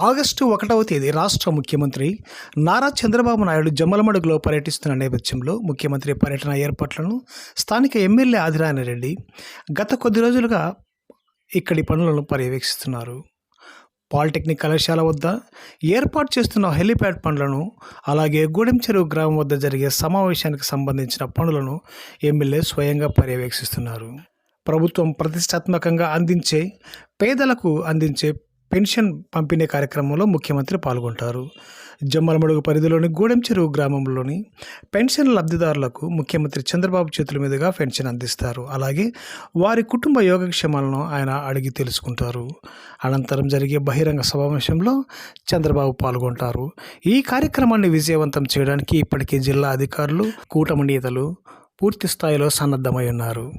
August ఒకటవ తేదీ రాష్ట్ర ముఖ్యమంత్రి నారా చంద్రబాబు నాయుడు జమ్మలమడుగులో పర్యటిస్తున్న నేపథ్యంలో ముఖ్యమంత్రి పర్యటన ఏర్పాట్లను స్థానిక ఎమ్మెల్యే ఆదిరాని రెడ్డి గత కొద్ది రోజులుగా ఇక్కడి పనులను పర్యవేక్షిస్తున్నారు. పాలిటెక్నిక్ కళాశాల వద్ద ఏర్పాటు చేస్తున్న హెలిప్యాడ్ పనులను అలాగే గూడెం చెరువు గ్రామం వద్ద జరిగే సమావేశానికి సంబంధించిన పనులను ఎమ్మెల్యే స్వయంగా పర్యవేక్షిస్తున్నారు. ప్రభుత్వం ప్రతిష్టాత్మకంగా అందించే పేదలకు అందించే పెన్షన్ పంపిణీ కార్యక్రమంలో ముఖ్యమంత్రి పాల్గొంటారు. జమ్మలమడుగు పరిధిలోని గూడెం చెరువు గ్రామంలోని పెన్షన్ లబ్ధిదారులకు ముఖ్యమంత్రి చంద్రబాబు చేతుల మీదుగా పెన్షన్ అందిస్తారు. అలాగే వారి కుటుంబ యోగక్షేమాలను ఆయన అడిగి తెలుసుకుంటారు. అనంతరం జరిగే బహిరంగ సమావేశంలో చంద్రబాబు పాల్గొంటారు. ఈ కార్యక్రమాన్ని విజయవంతం చేయడానికి ఇప్పటికే జిల్లా అధికారులు కూటమి నేతలు పూర్తి స్థాయిలో సన్నద్ధమై ఉన్నారు.